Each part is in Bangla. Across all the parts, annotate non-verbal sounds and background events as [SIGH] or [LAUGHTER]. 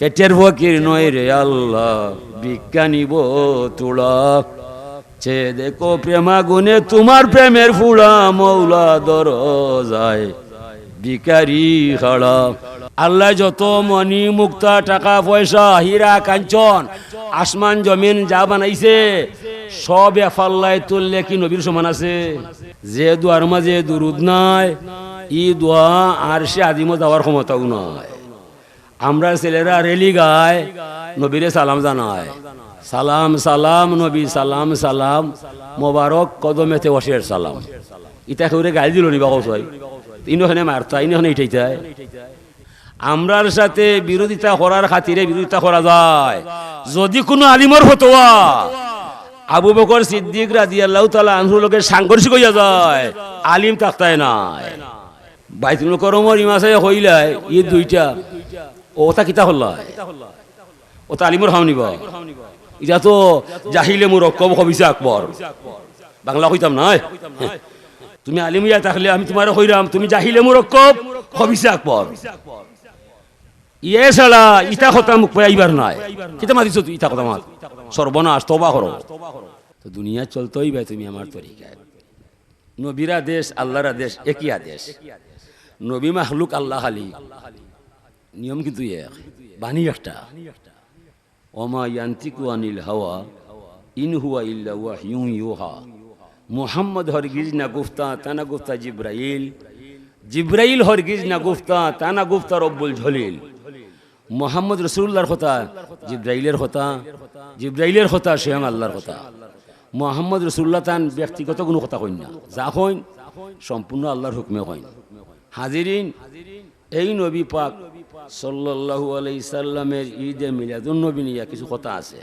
পেটের ফকির নয় রে আল্লাহ বিজ্ঞানীব তুলা। চে দেখো প্রেমা গুনে তোমার প্রেমের ফুড়া মৌলা দর যায় বিকারি খাড়া আল্লাহ যত মনি মুক্তা টাকা পয়সা হীরা কাঞ্চন, আসমান জমিন যা বানাইছে, সব এফাল্লায় তুললে কি নবীর সমান আছে? যে দুয়ার মাঝে দুরুদ নাই, ই দোয়া আর সে আদিম যাওয়ার ক্ষমতাও নয় আমরা ছেলেরা রেলি গায়, নবীরে সালাম জানায়। সালাম সালাম, নবী, সালাম সালাম, মোবারক, কদমেতে ওয়াসের সালাম। ইটা কেউ গাই দিল নি বাকস হয় ইনখানে মারতা ইনখানে ইটাইতায় আমরার সাথে বিরোধিতা করার খাতিরে বিরোধিতা করা যায়। যদি কোনো আলিমর ফতোয়া আবু বকর সিদ্দিক রাজি আল্লাহ তালা আনহুর লোকের সাংঘর্ষিক হইয়া যায়, আলিম তাক্তায় নাই। বাইতুল করমর ইমাসে হইলাই ই দুইটা ওটা কিতা হল্লাই ওটা আলিমর হাও নিব। এটা তো জাহিলে মোর অক্কব হবিছে আকবর বাংলা কইতাম নাই? তুমি আলিম ইয়া থাকলে আমি তোমার কইরাম তুমি জাহিলে মোর অক্কব হবিছে আকবর ইয়ে ছাড়া ইটা কথা মুখ পাইবার নাই। কিতা মাতিছ ইটা কথা মাত? সর্বনাশ তবা করো তো দুনিয়া চলতেই ভাই তুমি আমার তরিকায় নবীরা দেশ আল্লাহরা দেশ একই আদেশ নবী মাহলুক আল্লাহ খালি নিয়ম কিন্তু এক। হরগিজ না গুফতা তানা গুফতা জিব্রাইল। জিব্রাইল হরগিজ না গুফতা তানা গুফতা রব্বুল ঝলিল। মোহাম্মদ রসুল্লাহর কথা, জিব্রাইলের কথা জিব্রাইলের কথা, স্বয়ং আল্লাহর কথা। মোহাম্মদ রসুল্লাহ তান ব্যক্তিগত কোনো কথা কইন না। যা কইন, সম্পূর্ণ আল্লাহর হুকমে হইন হাজিরিন, এই নবী পাক সাল্লাহু আলি সাল্লামের ঈদে মিলাদুন্নবী নিয়ে কিছু কথা আছে।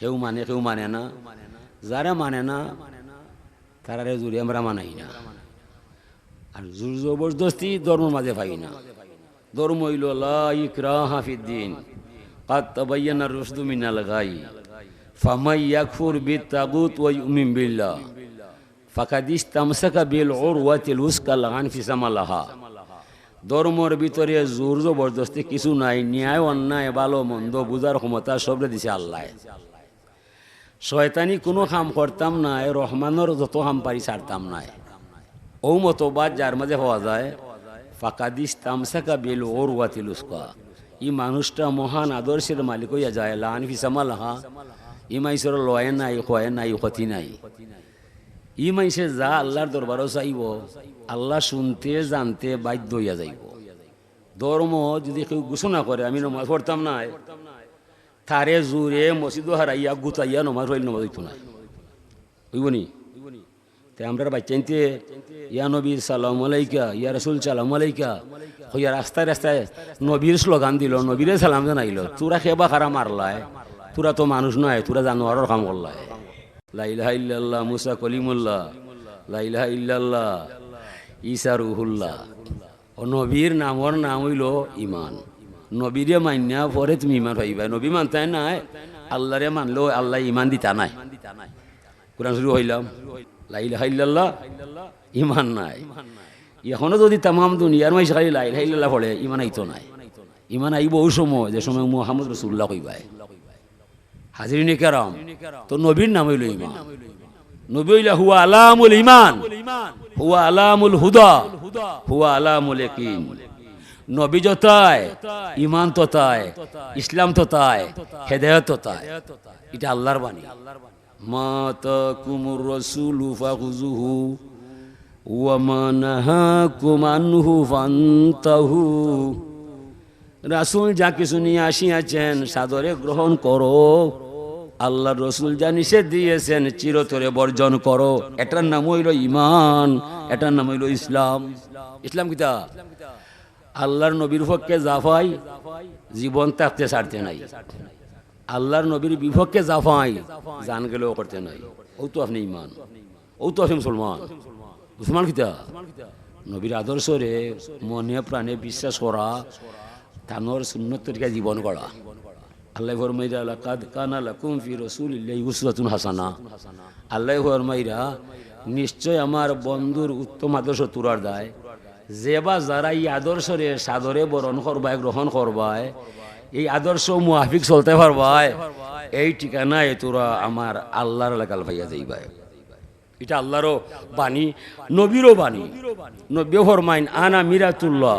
কেউ মানে কেউ মানে না। যারা মানে না, তারা জুড়ে আমরা মানাই না। আর জোর জবরদস্তি ধর্ম মাঝে পাই না। ধর্ম হইল হাফিদ্দিন কাত তাবাইয়ানা রুশদু মিনাল গাই। ফামাই ইয়াকফুর বি তাগুত ওয়া ইউমিন বিল্লাহ। ফাকাদিস তামসাকা বিল উরওয়াতিল উসকা লাহান ফিসামালাহা ধর্মর ভিতরে জোর জবরদস্তি কিছু নাই, ন্যায়, অন্যায়, ভালো, মন্দ বুঝার ক্ষমতা সবরে দিছে আল্লাহ। শয়তানি কোনো কাম করতাম নাই রহমানের যত কাম পারি ছাড়তাম নাই। ও মতবাদ যার মাঝে পাওয়া যায় ফাকাদিস তামসাকা বেল ওর ওয়াতিলুস্কা ই মানুষটা মহান আদর্শের মালিক হইয়া যায়, লান ফিসামা লাহা ই মাইসের লয় নাই কয় নাই ক্ষতি নাই। ই মাইসে যা আল্লাহর দরবারও চাইব আল্লাহ শুনতে, জানতে বাধ্য হইয়া যাইব। ধর্ম যদি কেউ ঘোষণা করে, আমি নমাজ পড়তাম না। তারে জোরে মসজিদ হারাইয়া, গুতাইয়া নমাজ হইল নমাজ হইতো না। হইব নি? তে আমরা বাচ্চাইতে ইয়া নবীর সালাম আলাইকা, ইয়া রসুল, সালাম আলাইকা। হইয়া রাস্তায় রাস্তায় নবীর স্লোগান দিল, নবীরে সালাম জানাইল, তোরা খেবা খারা মারলায়, তোরা তো মানুষ নয়, তোরা জানোয়ারের কাম করলায়। লাইলাহা ইল্লাল্লাহ, মুসা কলিমুল্লাহ। লাইলাহা ইল্লাল্লাহ, ঈসা রুহুল্লাহ। ও নবীর নামর নাম হইল ইমান নবীরে মান্যা পরে তুমি ইমান পাইবা। নবী মানতাই নাই, আল্লাহরে মানলেও আল্লাহ ইমান দিতা নাই। কোরআন শুরু হইলাম। লাইলাহা ইল্লাল্লাহ ইমান নাই। এখনও যদি তামাম দুনিয়ার মাইসে খালি লাইলাহা ইল্লাল্লাহ পড়ে ইমান আইতো নাই। ইমান আইব ওই সময়, যে সময় মুহাম্মদ রসুল্লাহ কইবাই হাজিরিনে কেরাম তো নবীর নাম হইল ইমান নবী হইলা হুয়া আলামুল ইমান হুয়া আলামুল হুদা হুয়া আলামুল ইয়াকিন। নবী যতায় ইমান ততায় ইসলাম ততায় হেদায়ত ততায় এটা আল্লাহর বাণী। মাতা কুমুর রসুল ফাখুজুহু ওয়া মা নাহাকুম আনহু ফান্তাহু। রাসুল যা কিছু নিয়ে আসিয়াছেন, সাদরে গ্রহণ করো। আল্লাহ রসুল যা নিষেধ দিয়েছেন, চিরতরে বর্জন করো। এটার নাম হইল ইমান এটার নাম হইল ইসলাম। ইসলাম কিতা? আল্লাহর নবীর পক্ষে জাফাই জীবন থাকতে ছাড়তে নাই। আল্লাহর নবীর বিপক্ষে জাফাই জান গেলেও করতে নাই। ও তো আপনি ইমান ও তো আপনি মুসলমান। মুসলমান কিতা? নবীর আদর্শরে মনে প্রাণে বিশ্বাস করা। তানোর সুন্নত তরিকা জীবন ফরমাইরা নিশ্চয় উত্তম যে বা এই এই মুহাফিক চলতে পারবাই এই ঠিকানায় তোরা আমার আল্লাহর এলাকাল ভাইয়া যাইবাই এটা আল্লাহরও বাণী, নবীরও বাণী। নব্য ফরমাইন, আনা মিরাতুল্লাহ।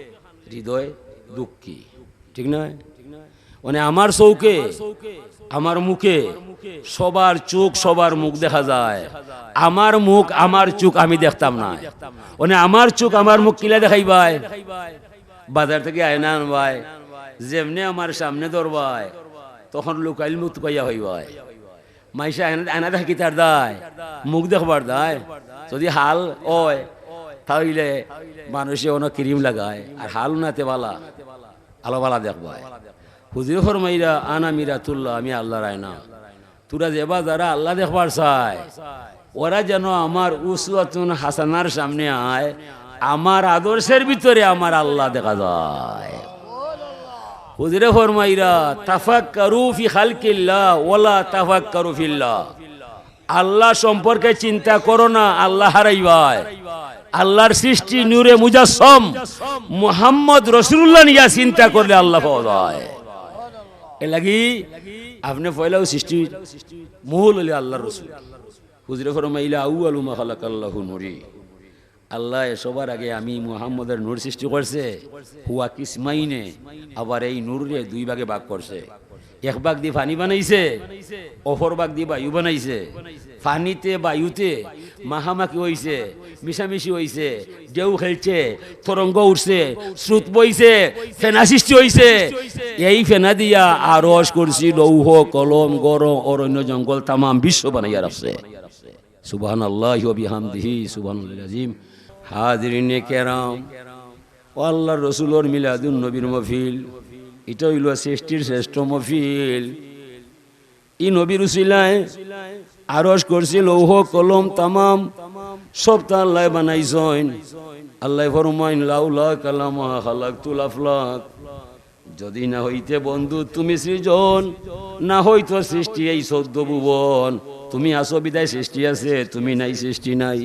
হৃদয় দুঃখী। ঠিক নয়? মানে আমার চৌকে আমার মুখে সবার চোখ, সবার মুখ দেখা যায়। আমার মুখ, আমার চোখ আমি দেখতাম না। মানে আমার চোখ, আমার মুখ কিলা দেখাই ভাই? বাজার থেকে আয়না আনবাই যেমনি আমার সামনে ধরবাই তখন লুকাইল মুখ পাইয়া হইবাই মাইসা আয়না আয়না দেখি তার দায়। মুখ দেখবার দায়। যদি হাল ওয় তাহলে মানুষে অনেক ক্রিম লাগায়, আর নাতে বালা, আলো বালা দেখবায়। হুজুর ফরমাইরা, আনা মিরাতুল্লাহ, আমি আল্লাহ রায় না। তোরা যেবা যারা আল্লাহ দেখবার চায়, ওরা যেন আমার উসওয়াতুন হাসানার সামনে আয়, আমার আদর্শের ভিতরে আমার আল্লাহ দেখা যায়। হুজুরে ফরমাইরা, তাফাক্কারু ফি খালকিল্লাহ, ওয়ালা তাফাক্কারু ফিল্লাহ। আল্লাহ সম্পর্কে চিন্তা করো না, আল্লাহ হারাইবাই আল্লাহর সৃষ্টি নূরে মুজাসম। মুহাম্মদ রসুল্লাহ নিয়া চিন্তা করলে আল্লাহ পাওয়া যায়। এ লাগি আপনি পয়লাও সৃষ্টি মূল হলে আল্লাহর রসুল। হুজরে ফরমাইলা আউ আলু মাখালাক আল্লাহু নুরি। আল্লাহ সবার আগে আমি মুহাম্মদের নূর সৃষ্টি করছে, হুয়া কিসমাইনে, আবার এই নূরে দুই ভাগে ভাগ করছে। এক ভাগ দিয়ে পানি বানাইছে, অপর ভাগ দিয়ে বায়ু বানাইছে। পানিতে বায়ুতে মাখামাখি হইছে, মিশামিশি হইছে, ঢেউ খেলছে, তরঙ্গ উঠছে স্রোত বইছে, ফেনা সৃষ্টি হইছে। এই ফেনা দিয়া আরস করছি, লৌহ, কলম, গরম, অরণ্য, জঙ্গল, তামাম বিশ্ব বানাইয়া রাখছে। সুবহান আল্লাহ বিহামদিহি সুবহান আজিম হাজরিনে কেরাম আল্লাহ রসুলোর মিলাদুন নবীর মফিল এটা হইল সৃষ্টির শ্রেষ্ঠ মফিল। ই নবীর উসিলায় আরস করছে, লৌহ, কলম, তামাম, সব তা আল্লাহ বানাইছেন। আল্লাহ ফরমাইন, লাউলা কালামা খালাক তুলাফলাক যদি না হইতে বন্ধু তুমি সৃজন, না হইতো সৃষ্টি এই চৌদ্দ ভুবন। তুমি আসো বিদায় সৃষ্টি আছে, তুমি নাই, সৃষ্টি নাই।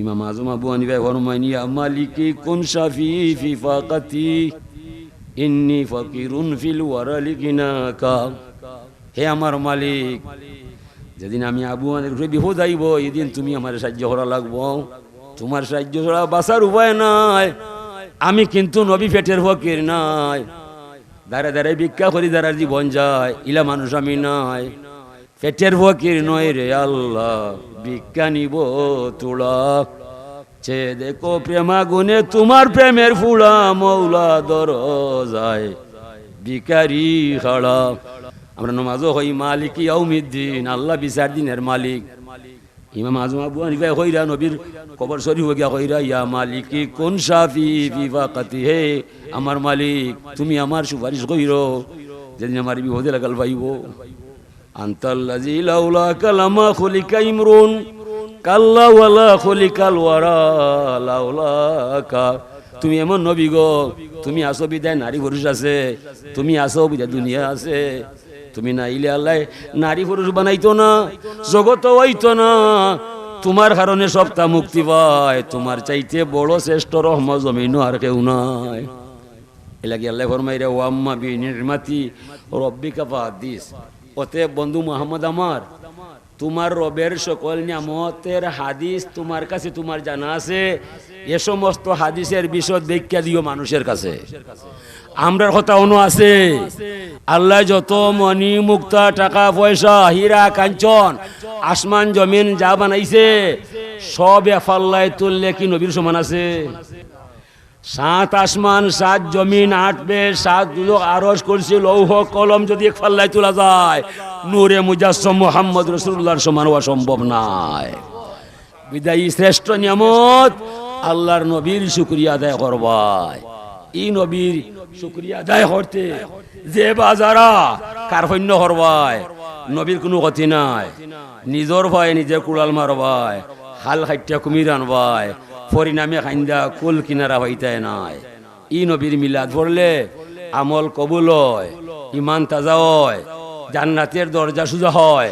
ইমাম আজম আবু হানিফা ফরমাইন, ইয়া মালিকি কুন শাফি ফি ফাকাতি। ইন্নি ফাকিরুন ফিল ওয়ারালিকিনাকা হে আমার মালিক, যেদিন আমি আবু হানিফা বিপদ আইব এদিন তুমি আমার সাহায্য করা লাগবো। তোমার সাহায্য ছাড়া বাঁচার উপায় নাই। আমি কিন্তু নবী পেটের ফকির নাই। দাঁড়ে দাঁড়ে ভিক্ষা করি দাঁড়ার জীবন যায়, ইলা মানুষ আমি নাই। পেটের ফকির নয় রে আল্লাহ, ভিক্ষা নিব তোলা। চে দেখো প্রেমা গুনে তোমার প্রেমের ফুলা মৌলা দর যায় ভিকারি খাড়া আমরা নমাজও হই মালিক ইয়াউমিদ্দিন, আল্লাহ বিচার দিনের মালিক। ইমাম আজম আবু হানিফা কইরা নবীর কবর শরীফ গিয়া কইরা ইয়া মালিকি, কোন সাফি বিফাকাতি? হে আমার মালিক, তুমি আমার সুপারিশ কইরো, যেদিন আমার বিপদে লাগাল পাইব। আন্তাল্লাজি লাউলা কালামা খলিকা ইমরুন। তুমি এমন নবী গো, তুমি আসো বিদায়, নারী পুরুষ আছে। তুমি আসো বিদায়, দুনিয়া আছে। তুমি না ইলে আল্লাহ, নারী পুরুষ বানাইতো না জগত হইতো না। তোমার কারণে সবটা মুক্তি পায়। তোমার চাইতে বড় শ্রেষ্ঠ রহম জমিন আর কেউ নাই। এলাকি আল্লাহ ফরমাইরে, ওয়াম্মা বি নির্মাতি রব্বিকা ফাদিস অতএব বন্ধু মোহাম্মদ আমার তোমার রবের সকল নিয়ামতের হাদিস তোমার কাছে, তোমার জানা আছে। এ সমস্ত হাদিসের বিশদ ব্যাখ্যা দিও মানুষের কাছে। আমরার কথা অনু আছে। আল্লাহ যত মনি মুক্তা, টাকা, পয়সা, হীরা, কাঞ্চন, আসমান, জমিন যা বানাইছে, সব এফাল্লায় তুললে কি নবীর সমান আছে? সাত আসমান, সাত জমিন, আট বেশ, সাত দুলো আরস করছে লৌহ, কলম যদি এক ফাল্লায় তোলা যায়, নূরে মুজাসম মোহাম্মদ রসুল্লাহর সমান হওয়া সম্ভব নয় বিদায়ী শ্রেষ্ঠ নিয়ামত আল্লাহর নবীর শুক্রিয়া আদায় করবায় এই নবীর শুক্রিয়া আদায় করতে যে বাজারা কার সৈন্য হরবায় নবীর কোনো ক্ষতি নাই। নিজর ভাই নিজে কুড়াল মারবায় হাল খাইটা কুমির আনবায় পরিণামে খাইন্দা কুল কিনারা হইতায় নাই। ই নবীর মিলাদ পড়লে আমল কবুল হয় ইমান তাজা হয়, জান্নাতের দরজা সুজা হয়,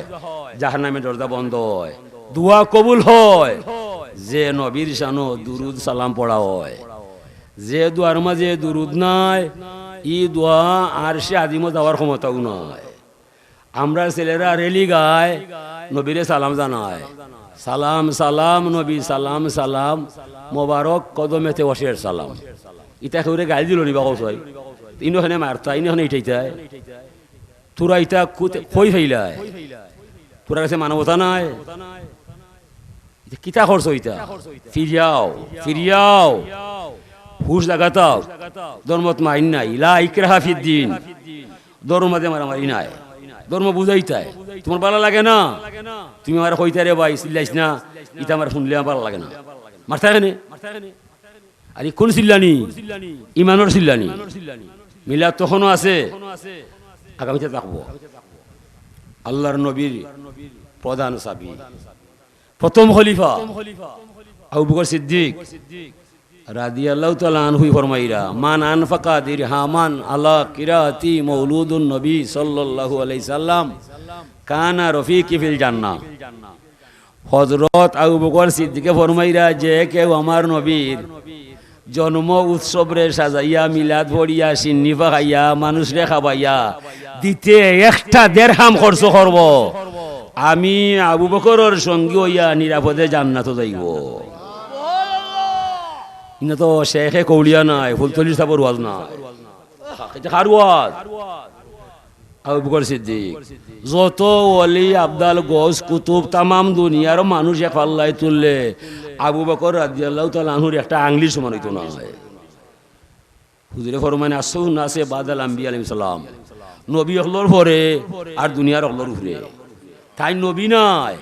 জাহান্নামের দরজা বন্ধ হয়, দুয়া কবুল হয়। যে নবীর শানো দুরুদ সালাম পড়া হয়, যে দুয়ার মাঝে দুরুদ নাই, ই দোয়া আর সে আদিমত যাওয়ার ক্ষমতাও নয় আমরা ছেলেরা রেলি গায়, নবীরে সালাম জানায়। সালাম সালাম, নবী, সালাম সালাম, মোবারক, কদমেতে ওয়াসের সালাম। ইটা করে গাল দিল নিবা কৌশয় ইনখানে মারতা ইনখানে ইটাইতায় তোরা ইটা কই ফেইলায়। তোরা কাছে মানবতা নাই। কিতা খরচ ইটা ফিরিয়াও ফিরিয়াও। হুশ লাগাতাও। ধর্মত মাইন নাই। লা ইকরাহা ফিদ্দিন ধর্ম মাঝে মারামারি নাই। ধর্ম বুঝাইতাই তোমার ভালো লাগে না? তুমি আমার কইতা রে ভাই, চিল্লাইস না। ইটা আমার শুনলে আমার ভালো লাগে না। মারতা কেনে আরে কোন চিল্লানি? ইমানোর চিল্লানি? মিলাদ তখনও আছে, আগামীতে থাকব। আল্লাহর নবীর প্রধান সাবি। প্রথম খলিফা আবু বকর সিদ্দিক। রাদিয়াল্লাহু তাআলা আনহু ফরমাইরা, মান আনফাকা দিরহামান আলা নবী সাল্লাল্লাহু আলাইহি সাল্লাম কানা রফিকি ফিল জান্নাহ। হযরত আবু যে নবীর জন্ম উৎসবরে সাজাইয়া, মিলাদ ভরিয়া সিন্নিফা খাইয়া মানুষরে খাবাইয়া দিতে একটা দেড়হাম খরচ করব। আমি আবু বকরের সঙ্গী হইয়া নিরাপদে জান্নাত যাইব। ইনা তো শেখে কৌলিয়া নাই, ফুলতলি সাবর ওয়াজ নাই। কার ওয়াজ? সিদ্দিক। যত ওলি আবদাল, গোস, কুতুব, তামাম দুনিয়ার মানুষ এক পাল্লাই তুললে, আবু বকর রাদিয়াল্লাহু তাআলা আনহুর একটা আংলি সমান হইতো না। হুজুরে ফরমানে আসু নাসে বাদাল আম্বি আলাইহিস সালাম। নবী হলর পরে আর দুনিয়ার হলর উপরে। তাই নবী নাই,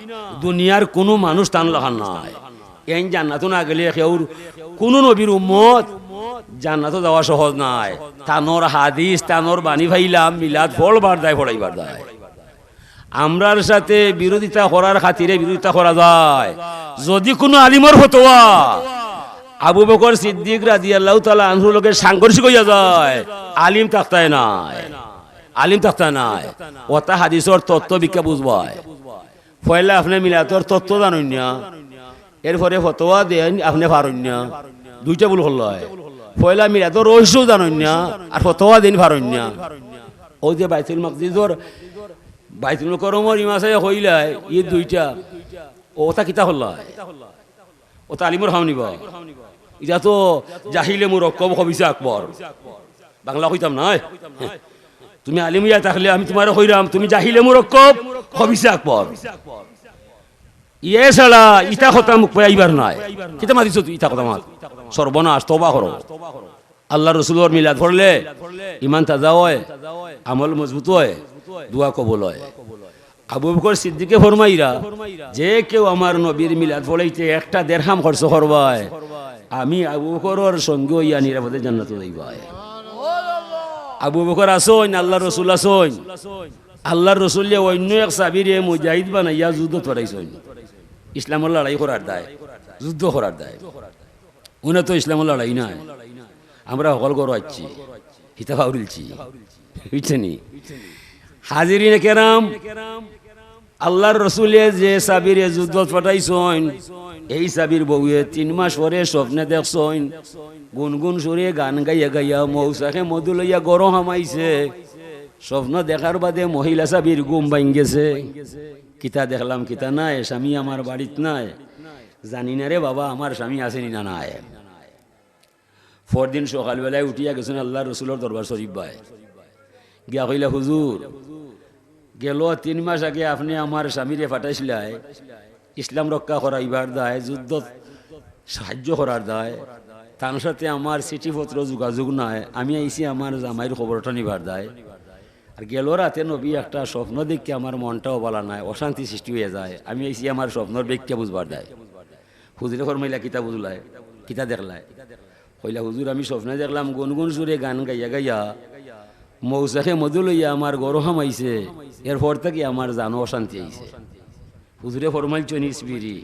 দুনিয়ার কোনো মানুষ টান লাগান নাই। এই জান্নাত না গেলে কোনো নবীর উম্মত জান্নাত যাওয়া সহজ নাই। তানোর হাদিস, তানোর বাণী ভাইলাম, মিলাদ বার দেয় ফড়াইবার দেয় আমরার সাথে বিরোধিতা করার খাতিরে বিরোধিতা করা যায়। যদি কোনো আলিমর ফতোয়া আবু বকর সিদ্দিক রাজি আল্লাহ তালা আনহুর লোকের সাংঘর্ষিক হইয়া যায়, আলিম তাক্তায় নাই। আলিম তাক্তায় নাই। ওটা হাদিসর তত্ত্ব বিজ্ঞা বুঝবায়। পয়লা আপনি মিলাতর তত্ত্ব জানুন না। এরপরে ফতোয়া দেন, আপনি পারেন না দুইটা ভুল হল পয়লা মিলাতর রহস্য জানুন না আর ফতোয়া দেন পারেন না ওই যে বাইতুল মকদিদর বাইতুল করমর ইমাসে হইলাই ই দুইটা। ওটা কিতা হল ওটা আলিমর হাও নিবা? এটা তো জাহিলে মোর অক্কব হবিছে আকবর। বাংলা কইতাম নাই তুমি আলিমিয়া থাকলে আমি তোমার কইরাম তুমি জাহিলে মোর অক্কব হবিছে আকবর। ইয়ে ছাড়া ইটা কথা মুখ পাইবার নাই। ইটা কথা মাত? সর্বনাশ তবা করো। আল্লাহ ইমান তাজা হয়, আমল মজবুত হয়, দোয়া কবল হয়। আবু বকর সিদ্দিকে ফরমাইরা, যে কেউ আমার নবীর মিলাদ পড়াইতে একটা দেড়হাম খরচ করবায়, আমি আবু বকরের সঙ্গে ইয়া নিরাপদে জান্নাত যাইবাই আবু বকর আসইন আল্লাহ রসুল আসইন। আল্লাহর রসুলিয়া অন্য এক সাবিরে মুজাহিদ বানাইয়া যুদ্ধ তরাইছইন ইসলামের লড়াই করার দায়, যুদ্ধ করার দায়। উনি তো ইসলামের লড়াই নাই আমরা সকল গরু আছি হিতা ফাউরিলছি বুঝছেনি হাজিরিনে কেরাম, আল্লাহর রসুলে যে সাবিরে যুদ্ধ পাঠাইছইন এই সাবির বউয়ে তিন মাস পরে স্বপ্নে দেখছইন গুনগুন সুরে গান গাইয়া গাইয়া মৌসাকে মধু লইয়া গরম হামাইছে। স্বপ্ন দেখার বাদে মহিলা সাবির গুম বাইন গেছে কিতা দেখলাম, কিতা নাই, স্বামী আমার বাড়িত নাই। জানি না রে বাবা, আমার স্বামী আসেনি না নাই। পরদিন সকালবেলায় উঠিয়া গেছেন আল্লাহ রসুলের দরবার শরীফ ভাই গিয়া কইলা, হুজুর, গেল তিন মাস আগে আপনি আমার স্বামীরে ফাটাইছিলাই। ইসলাম রক্ষা করা ইবার দায় যুদ্ধ সাহায্য করার দায়। তার সাথে আমার চিঠিপত্র যোগাযোগ নাই। আমি আইসি আমার জামাইয়ের খবরটা নিবার দায়। আর গেল রাতে নবী একটা স্বপ্ন দেখে আমার মনটাও বলা নাই, অশান্তি সৃষ্টি হয়ে যায়। আমি আইসি আমার স্বপ্নর ব্যাখ্যা বুঝবার দেয়। হুজুরে ফরমাইলা কিতা বুঝলায় কিতা দেখলায়। কইলা, হুজুর, আমি স্বপ্নে দেখলাম, গুনগুন সুরে গান গাইয়া গাইয়া মৌসাকে মধু লইয়া আমার গরু হামাইছে। এরপর থেকে আমার জানো অশান্তি আইছে হুজুরে ফরমাইল, চনিস বিরি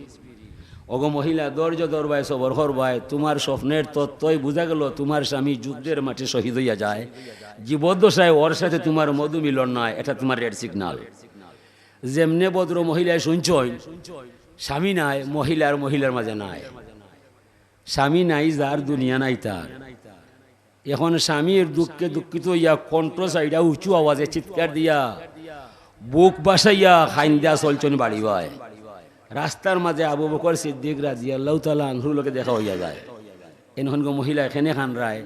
অগ মহিলা, দর্জ, দরবায়, সবর করবায় তোমার স্বপ্নের তত্ত্বই বোঝা গেল, তোমার স্বামী যুদ্ধের মাঠে শহীদ হইয়া যায়। জীবদ্দশায় ওর সাথে তোমার মধু মিলন নয়, এটা তোমার রেড সিগনাল। যেমনে ভদ্র মহিলায় শুনছই, স্বামী নাই মহিলার মহিলার মাঝে নাই। স্বামী নাই, যার দুনিয়া নাই তার। এখন স্বামীর দুঃখে দুঃখিত ইয়া কণ্ঠ সাইডা উঁচু আওয়াজে চিৎকার দিয়া, বুক বাসাইয়া খাইন দিয়া চলছন বাড়ি ভাই রাস্তার মাঝে আবু বকর সিদ্দিক রাজি আল্লাহ তালা আনহুর লোকে দেখা হইয়া যায়। এনখন মহিলা এখানে খান রায়।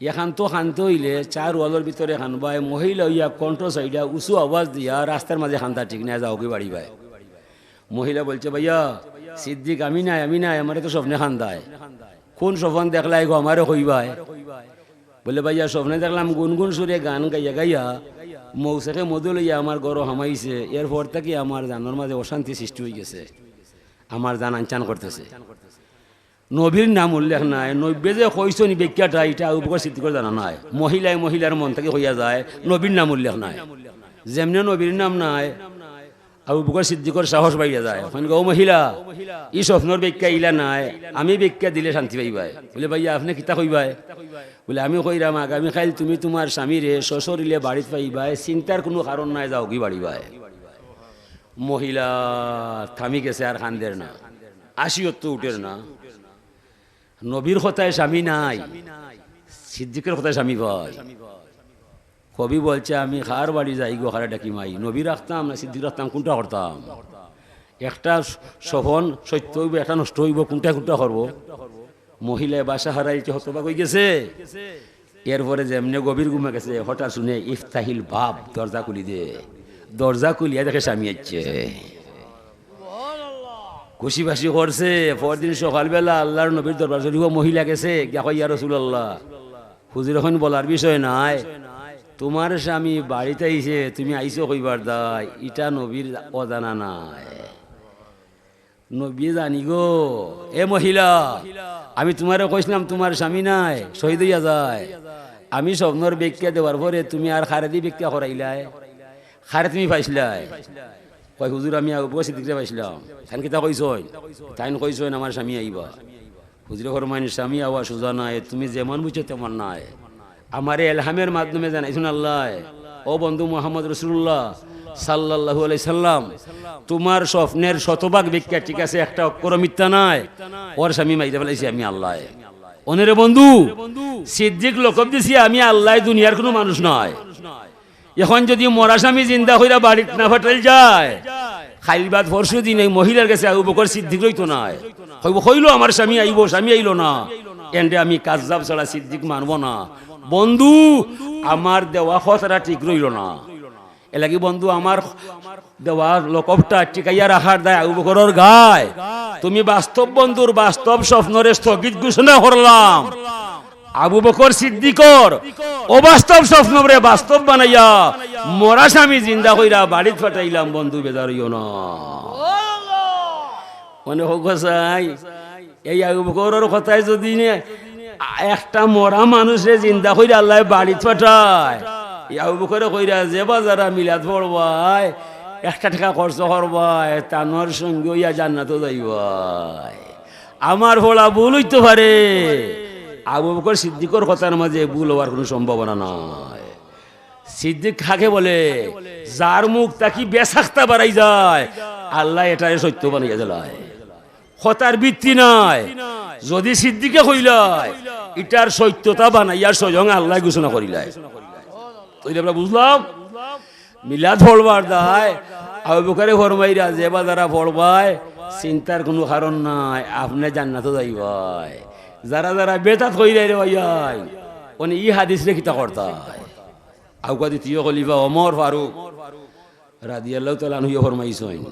এখান তো খানতে হইলে চার ওয়ালের ভিতরে খানবাই মহিলা ইয়া কণ্ঠ সাইডা উঁচু আওয়াজ দিয়া রাস্তার মাঝে খানতা ঠিক না, যাও কি বাড়ি ভাই। মহিলা বলছে, ভাইয়া, সিদ্দিক, আমি নাই আমি নাই, আমারে তো স্বপ্নে খান্দায় কোন স্বপ্ন দেখলাই গো আমারও কইবাই? বলে, ভাইয়া, স্বপ্নে দেখলাম গুনগুন সুরে গান গাইয়া গাইয়া মৌসাকে মধু লইয়া আমার গরো হামাইছে, এরপর থেকে আমার জানোর মাঝে অশান্তি সৃষ্টি হয়ে গেছে। আমার জান আনচান করতেছে। নবীর নাম উল্লেখ নাই নব্বে যে কইসনি ব্যাখ্যাটা, এটা উপকার সিদ্ধি করে জানা নাই। মহিলায় মহিলার মন থেকে হইয়া যায়, নবীর নাম উল্লেখ নাই। যেমনি নবীর নাম নাই আবু বকর সিদ্দিকর সাহস পাইয়া যায়। ওখানে গো মহিলা, ই স্বপ্নর ব্যাখ্যা ইলা নাই, আমি ব্যাখ্যা দিলে শান্তি পাইবাই। বলে, ভাইয়া, আপনি কিতা কইবাই? বলে, আমি কইরাম, আগামী খাইল তুমি তোমার স্বামীরে শ্বশুরিলে বাড়িত পাইবাই, চিন্তার কোনো কারণ নাই, যাও কি বাড়িবাই। মহিলা থামি গেছে আর খান্দের না আসিও তো উঠের না। নবীর কথায় স্বামী নাই, সিদ্দিকের কথায় স্বামী ভাই কবি বলছে, আমি খার বাড়ি যাই গো, খারে ডাকি মাই। নবী রাখতাম, না সিদ্ধি রাখতাম, কোনটা করতাম? একটা সহন সত্য হইব, একটা নষ্ট হইব, কোনটা কোনটা করব? মহিলায় বাসা হারাইছে, হতবাক হয়ে গেছে। এরপরে যেমনি গভীর ঘুমে গেছে, হঠাৎ শুনে ইফতাহিল বাপ দরজা খুলি দে। দরজা খুলিয়া দেখে স্বামী আসছে। খুশি বাসি করছে। পরদিন সকালবেলা আল্লাহর নবীর দরবার মহিলা গেছে। গিয়া ইয়া রসুল্লাহ হুজুর এখন বলার বিষয় নাই। তোমার স্বামী বাড়িতে আইছে, তুমি আইসো কইবার দায় ইটা নবীর অজানা নাই। নবী জানি গো, এ মহিলা, আমি তোমারে কইছিলাম তোমার স্বামী নাই, শহীদ হইয়া যায়। আমি স্বপ্নর ব্যাখ্যা দেওয়ার পরে তুমি আর খারেদি ব্যাখ্যা করাইলাই। খারে তুমি পাইছিলাই। কয়, হুজুর, আমি উপস্থিত দিতে পাইছিলাম। তাই কিতা কইসই তাইন কইসই আমার স্বামী আইবা। হুজুরে ফরমাইন, স্বামী আওয়া সোজা নাই, তুমি যেমন বুঝছ তেমন নাই। আমার এলহামের মাধ্যমে জানাইছুন আল্লাহ ও বন্ধু মোহাম্মদ রসুল্লাহ সাল্লাল্লাহু আলাই সাল্লাম, তোমার স্বপ্নের শতভাগ ব্যাখ্যা ঠিক আছে, একটা অক্ষর মিথ্যা নাই। ওর স্বামী মাইতে ফেলাইছি, আমি আল্লাহ অনেরে বন্ধু, সিদ্দিক লোকব দিছি, আমি আল্লাহ দুনিয়ার কোনো মানুষ নয়। এখন যদি মরা স্বামী জিন্দা হইরা বাড়িতে না ফাটাইল যায়, খাইলবাদ পরশু দিন এই মহিলার কাছে আবু বকর সিদ্দিক রইতো না। হইব, হইল আমার স্বামী, আইব, স্বামী আইলো না। এন্ডে আমি কাজজাব ছাড়া সিদ্দিক মানব না। বন্ধু, আমার দেওয়া কথাটা ঠিক রইল না। এলাকি বন্ধু, আমার দেওয়া লোকবটা টিকাইয়া রাখার দায় আবু গায়। তুমি বাস্তব বন্ধুর বাস্তব স্বপ্নরে স্থগিত ঘোষণা করলাম। আবু বকর সিদ্দিকর অবাস্তব স্বপ্ন রে বাস্তব বানাইয়া মরা স্বামী জিন্দা কইরা বাড়িত ফাটাইলাম বন্ধু বেদারিও না। মনে হোক এই আবু বকরের কথায় যদি একটা মরা মানুষে জিন্দা কইরা আল্লাহ ফাটায় এই আবু বকরে কইরা, যে বাজারা মিলাদ পড়বাই একটা টাকা খরচ করবাই তানোর সঙ্গে ইয়া জান্নাত যাইবাই আমার ভোলা ভুল হইতে পারে। আবু বকর সিদ্দিকর কথার মাঝে ভুল হওয়ার কোনো সম্ভাবনা নয় সিদ্দিক খাকে বলে? যার মুখ তাকি বেসাক্তা বাড়াই যায়? আল্লাহ এটারে সত্য বানাইয়া দিলায় হতার ভিত্তি নাই। যদি সিদ্দিকে কইলায়, ইটার সত্যতা বানাইয়ার স্বয়ং আল্লাহ ঘোষণা করিলায়। তৈরি আমরা বুঝলাম। মিলাদ ফলবার দায়। আবু বকরে ফরমাইরা যে বাজারা ফলবায় চিন্তার কোনো কারণ নাই, আপনি জান্নাত যাইবাই। যারা যারা বেতাত কইরে রে ভাইয়াই ওনে ই হাদিস রে কিতা করতা আউকা দ্বিতীয় খলিফা ওমর ফারুক, রাদিয়াল্লাহু তাআলা আনহু ফরমাইছেন।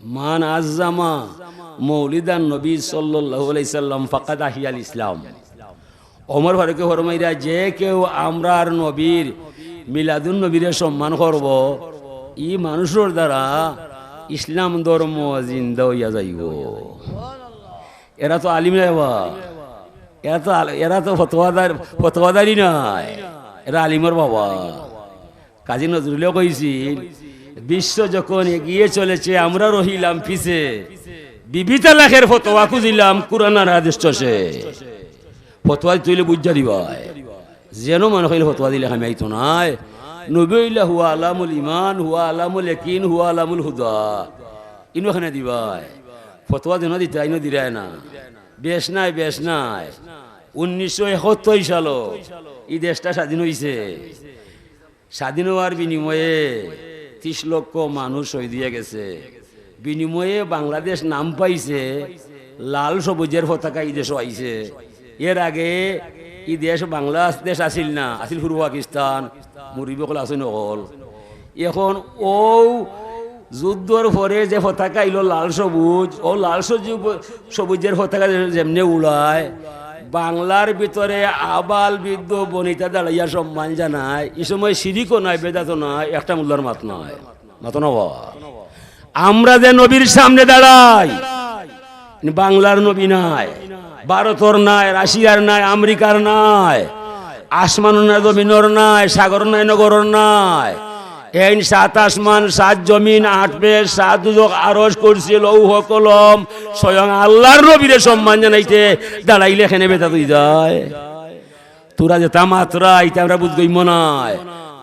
মান আজ্জামা মৌলিদান নবী সাল্লাম ফাকাদ আহিয়াল ইসলাম। ওমর ফারুকে ফরমাইরা, যে কেউ আমরার নবীর মিলাদুন নবীরে সম্মান করব, ই মানুষের দ্বারা ইসলাম ধর্ম জিন্দা হইয়া যাইব। এরা তো আলিম বা এরা তো এরা তো ফতোয়াদার ফতোয়াদারি নয় এরা আলিমর বাবা। কাজী নজরুলেও কইছিল বিশ্ব যখন এগিয়ে চলেছে, আমরা রহিলাম পিছে। বিবিতা লাখের ফতোয়া খুঁজিলাম কুরানার আদেশ চষে। ফতোয়া তুইলে বুঝা দিবাই। যেন মনে কইলে ফতোয়া দিলে আমি আইতো নাই। নবীলা হুয়া আলামুল ইমান হুয়া আলামুল একিন হুয়া আলামুল হুদা। ইনো খানে দিবাই। ফতোয়া যেন দিতে আইনো দিরায় না। বেশ নাই বেশ নাই। উনিশশো একাত্তর সালো এই দেশটা স্বাধীন হয়েছে স্বাধীন হওয়ার বিনিময়ে ত্রিশ লক্ষ মানুষ শহীদ দিয়ে গেছে। বিনিময়ে বাংলাদেশ নাম পাইছে লাল সবুজের পতাকা এই দেশও আইছে। এর আগে এই দেশ বাংলাদেশ আসিল না আসিল পূর্ব পাকিস্তান মুরিবকল আছে নকল এখন ও যুদ্ধর পরে যে পতাকা আইলো লাল সবুজ, ও লাল সবুজ সবুজের পতাকা যেমনি উড়ায় বাংলার ভিতরে আবাল বৃদ্ধ বনিতা দাঁড়াইয়া সম্মান জানায় এই সময় সিরিকও নয় বেদাত নয় একটা মূল্যার মাত নয় মাত আমরা যে নবীর সামনে দাঁড়াই, বাংলার নবী নাই, ভারতর নাই, রাশিয়ার নাই, আমেরিকার নাই আসমান নাই, জমিনর নাই, সাগর নাই, নগরর নাই এই সাত আসমান সাত জমিন, আট পেশ সাত দুজক আরজ করছে, লৌহ কলম। স্বয়ং আল্লাহর নবীরে সম্মান জানাইতে দাঁড়াইলে এখানে বেতা তুই যায়। তোরা যে তামাত্রা ইটা আমরা বুঝ গই মনায়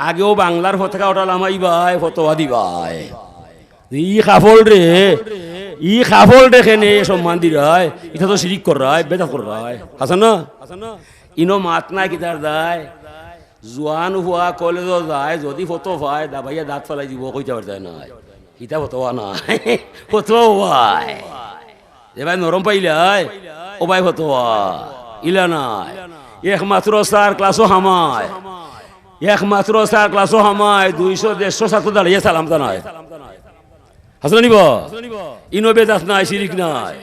আগেও বাংলার পতাকা ওঠালাম আইবাই ফতোয়া দিবাই। ই কাফল রে, ই কাফল দেখেনে সম্মান দি রায় এটা তো শিরিক কর রায় বেদা কর রায়। হাসান না? ইনো মাত নাই কিতার দায়? জোয়ান হুয়া কলেজ যায়, যদি ফটো পায় দা ভাইয়া দাঁত ফেলাই দিব কইতে পারতে নাই। ইটা ফটোয়া নাই [LAUGHS] ফটোয়া ভাই যে ভাই নরম পাইলাই ও ভাই ফটোয়া ইলা নাই। একমাত্র স্যার ক্লাসও হামায় একমাত্র স্যার ক্লাসও হামায় দুইশো, দেড়শো ছাত্র দাঁড়িয়ে সালাম জানায় হাসনা নিব? ইনো বেদাত নাই শিরিক নাই।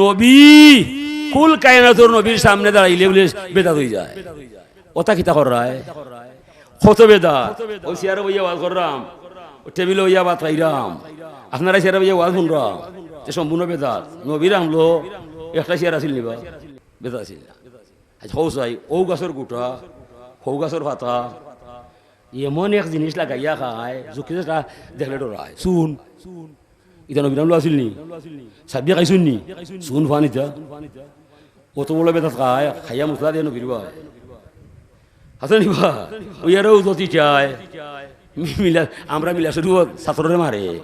নবী, কুল কায়নাতুর নবীর সামনে দাঁড়াইলে বলে বেদাত হয়ে যায়। ওটা কিতা কর রায় কত বেদাত ওই চেয়ারে বইয়া ওয়াজ কররাম। ও টেবিলে বইয়া বাত খাইরাম আপনারা চেয়ারে বইয়া ওয়াজ শুনরাম। যে সম্পূর্ণ বেদাত। নবীর আমলো একটা চেয়ার আছিল নিবা। বেদাত আছিল। হৌ চাই, ঔ গাছর গুটা হৌ গাছর ভাতা এমন এক জিনিস লাগাইয়া খায় জুকি দেখলে ডরায় চুন ইটা নবীরাম লো আছিল নি? সাবিয়া খাইছুন নি? চুন ফান অত বড় বেতাত খায়, খাইয়া মশলা দিয়ে নবীর আছে নিবা ওইয়ারও যদি চায় মিলা, আমরা মিলা শুধু ছাত্ররে মারে।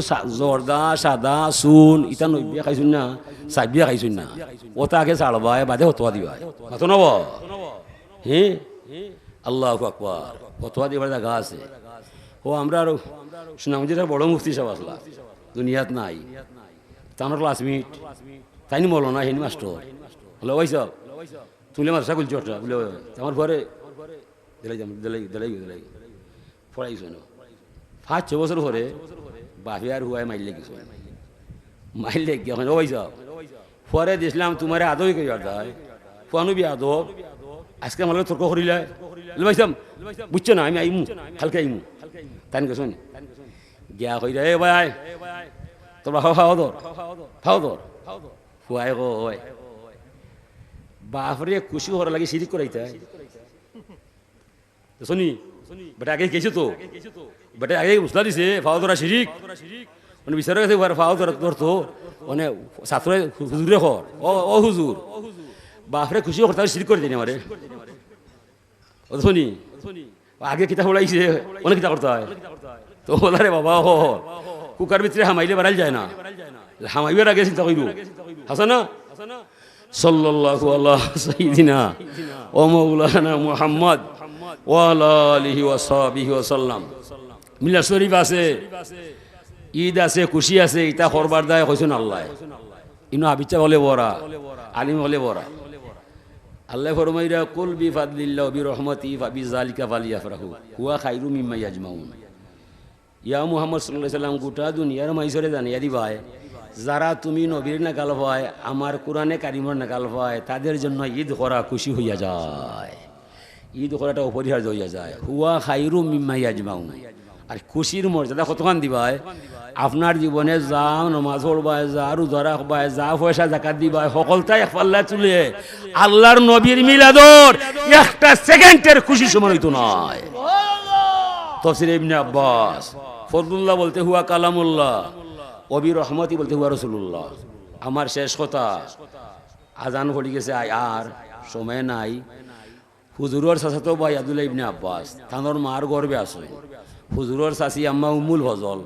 সা- জর্দা, সাদা, চুন, ইটা নব্বিয়া খাইছুন না সাবিয়া খাইছুন না। ওটা আগে চালবাই বাদে হতোয়া দিবাই হতো নব। হে? আল্লাহ আকবার। ফতোয়া দিবার জায়গা আছে। ও, আমরা আর সুনামজিরা বড় মুফতি সব আসলা। দুনিয়াত নাই। তানোর ক্লাসমেট তাই বলো না হেনি মাস্টার বলে ওই সব। তুলে মাদ্রাসা খুলছি ওটা বলে আমার ঘরে দিলাই দিলাই দিলাই দিলাই পড়াইছো না পাঁচ ছ বছর পরে বাপি আর হুয়ায় মাইল লেগেছো। মাইল লেগে ওখানে ওই সব পরে দিছিলাম তোমার আদই করি আর দায় ফুয়ানো বি আদব। আজকে আমার তর্ক করিলে ভাইসাম বুঝছ না, আমি আইমু হালকা আইমু তাই গেছো নি গিয়া কই রে ভাই। তোর বাবা খাওয়া দর খাও দর ফুয়াই কয় বাপরে, খুশি হওয়ার লাগে সিরিক করাইতে শুনি, বেটা আগে গেছে তো? বেটা আগে উসলা দিছে, ফাও ধরা সিরিক মানে বিচারে গেছে ফাও ধরা তো। মানে ছাত্র হুজুরে কর ও হুজুর বাপরে খুশি করতে সিরিক করে দিন আমারে শুনি। আগে কিতা হলাইছে অনেক কিতা করতে হয় তো বলা রে বাবা হ কুকার ভিতরে হামাইলে বাড়াইল যায় না। হামাইবার আগে চিন্তা করিব হাসা না সাল্লাল্লাহু আলা সাইয়্যিদিনা ও মাওলানা মুহাম্মদ ওয়া আলা আলিহি ওয়া সাহবিহি ওয়া সাল্লাম। মিলা শরীফ আছে, ঈদ আছে, খুশি আছে ইটা করবার দায় কইছেন আল্লাহ। ইনো আবিচা বলে বরা আলিম বলে বরা আল্লাহ ফরমাইরা কুল বি ফাদলিল্লাহ বি রহমতি ফাবি জালিকা ফালিয়াফরাহু, হুয়া খাইরু মিম্মা ইয়াজমাউন। ইয়া মুহাম্মদ সাল্লাল্লাহু আলাইহি সাল্লাম, গোটা দুনিয়ার মাইসরে জানিয়া দিবাই যারা তুমি নবীর নাকাল হয় আমার কোরআনে কারিমর নাকাল হয় তাদের জন্য ঈদ করা খুশি হইয়া যায়। ঈদ করাটা অপরিহার্য হইয়া যায়। হুয়া খাইরু মিম্মা ইয়াজমাউন। আর খুশির মর্যাদা কতক্ষণ দিবাই আপনার জীবনে যা নমাজ পড়বায় যা রোজা রাখবায় যা পয়সা জাকাত দিবায় সকলটাই এক পাল্লা তুলে আল্লাহর নবীর মিলাদর একটা সেকেন্ডের খুশি সমান হইতো নয় তফসির ইবনে আব্বাস ফজলুল্লাহ বলতে হুয়া কালামুল্লাহ। অবি রহমতি বলতে হুয়া রসুল্লাহ আমার শেষ কথা, আজান পড়ে গেছে আর সময় নাই। হুজুরর চাচাতো ভাই আব্দুল্লাহ ইবনে আব্বাস, তানোর মার গর্বে আছে। হুজুরর চাচি আম্মা উমুল ফজল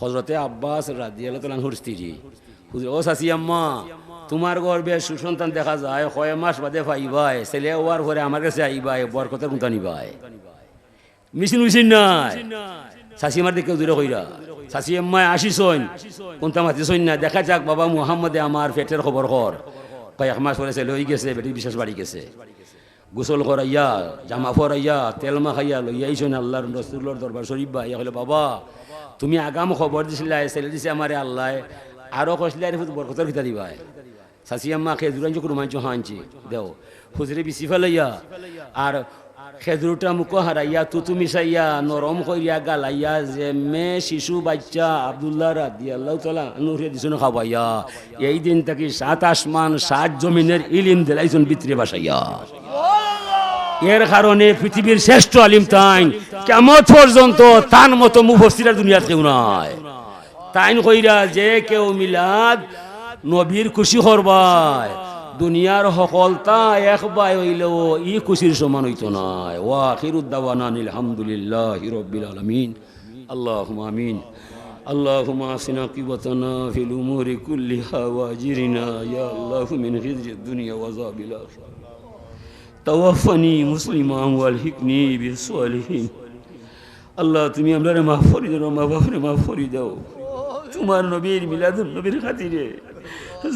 হজরতে আব্বাস রাজিয়াল তালানহুর স্ত্রী হুজুর, ও চাচি আম্মা, তোমার গর্বে সুসন্তান দেখা যায়, কয় মাস বাদে পাইবাই, ছেলে হওয়ার পরে আমার কাছে আইবাই, বরকতের কোনটা নিবাই। মিছিল মিছিল নাই। শাশি আমার দিকে দূরে কইরা শাশি এম্মায় আসিছইন কোনটা মাতিছইন না? দেখা যাক, বাবা মুহাম্মদে আমার পেটের খবর কর। কয়েক মাস পরে ছেলে হয়ে গেছে, বেটি বিশেষ বাড়ি গেছে। গোসল করাইয়া, জামা ফরাইয়া তেল মাখাইয়া লইয়াইছইন আল্লাহর রসুল্লর দরবার শরীফ বা ইয়া হলে, বাবা, তুমি আগাম খবর দিছিলা ছেলে দিছে আমারে আল্লাহ। আরও কইছিলে আর বরকতর ভিতর দিবাই আম্মা, খেজুর আনছি কোনো মানছো হাঁচি দেও। হুজুরে বিচি ফেলাইয়া, আর খেজুরটা মুখো হারাইয়া, তুতু মিশাইয়া, নরম করিয়া গালাইয়া, যে মে শিশু, বাচ্চা, আবদুল্লাহ রাদি আল্লাহ তালা নুরে দিছুন খাওয়াইয়া। এই দিন থাকি সাত আসমান, সাত জমিনের ইলিম দিলাইছুন বিত্রে বাসাইয়া এর কারণে পৃথিবীর শ্রেষ্ঠ আলিম তাইন কেমন পর্যন্ত তার মতো মুফসিরার দুনিয়ার কেউ নয় তাইন কইরা যে কেউ মিলাদ নবীর খুশি করবায় দুনিয়ার সকলতা একবাই হইলেও ই খুশির সমান হইতো নাই ওয়া খিরুদ্দাওয়ানা আলহামদুলিল্লাহ রব্বিল আলামিন আল্লাহুম্মা আমিন اللهم اعصنا عاقبتنا في الامور كلها واجرنا يا الله من خزي الدنيا وعذاب الاخره توفني مسلما والحقني بالصالحين আল্লাহ তুমি আমরা মাফ করি দাও মা বাপরে মাফ করি দাও তোমার নবীর মিলাদুল নবীর খাতিরে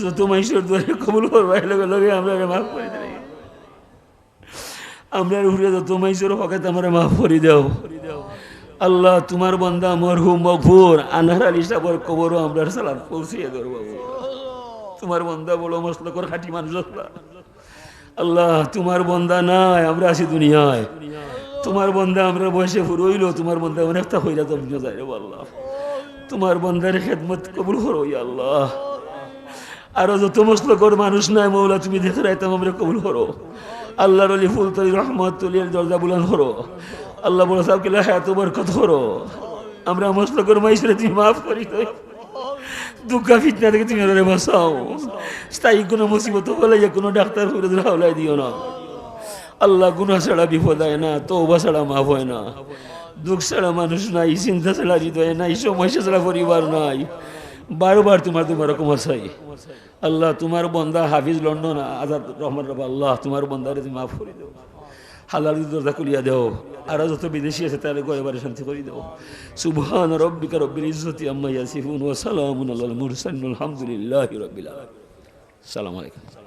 যত মানুষের দোয়ারে কবুল করবার লগে লগে আমরা মাফ করে দেয় আমরা উড়ে যত মানুষের হকাত আমরা মাফ করে দাও। আল্লাহ, তোমার বন্দা মরহুম মকফুর আনার আলী সাবর কবরও আমরা সালাম পৌঁছিয়ে দেবো। তোমার বন্দা বড় মসলকর খাটি মানুষ আল্লাহ, তোমার বন্দা নাই, আমরা আছি দুনিয়ায়। তোমার বন্দা আমরা বয়সে ফুরইল তোমার বন্দা অনেকটা হইলা তো যায় আল্লাহ। তোমার বন্দার খেদমত কবুল করো আল্লাহ। আরও যত মসলকর মানুষ নাই, মৌলা, তুমি দেখে রাইতাম আমরা কবুল করো। আল্লাহর অলি ফুল তলি রহমত তলির দরজা বুলান করো। আল্লাহ বড় সাহেব কে এত বরকত করো। আমরা মসলকর মাইসরে তুমি মাফ করি দুঃখা ফিটনা থেকে তুমি ওরে বাঁচাও। স্থায়ী কোনো মুসিবত হলে কোনো ডাক্তার করে হাওলাই দিও না। আল্লাহ গুনা ছাড়া বিপদ হয় না তৌবা ছাড়া মাফ হয় না। দুঃখ ছাড়া মানুষ নাই, চিন্তা ছাড়া হৃদয় নাই, সমস্যা ছাড়া পরিবার নাই। বারবার তোমার তোমার রকম সাই আল্লাহ, তোমার বন্দা হাফিজ লন্ডন, আজাদ রহমান রবা, আল্লাহ, তোমার বন্দারে তুমি মাফ করে দেও। হালাল দরজা খুলিয়া দেও। আর যত বিদেশি আছে তাহলে বাড়ি শান্তি করে দেও। সুবহান রব্বিকা রব্বিল ইজ্জতি আম্মা ইয়াসিফুন ওয়া সালামুন আলাল মুরসালিন, আলহামদুলিল্লাহি রাব্বিল আলামিন। আসসালামু আলাইকুম।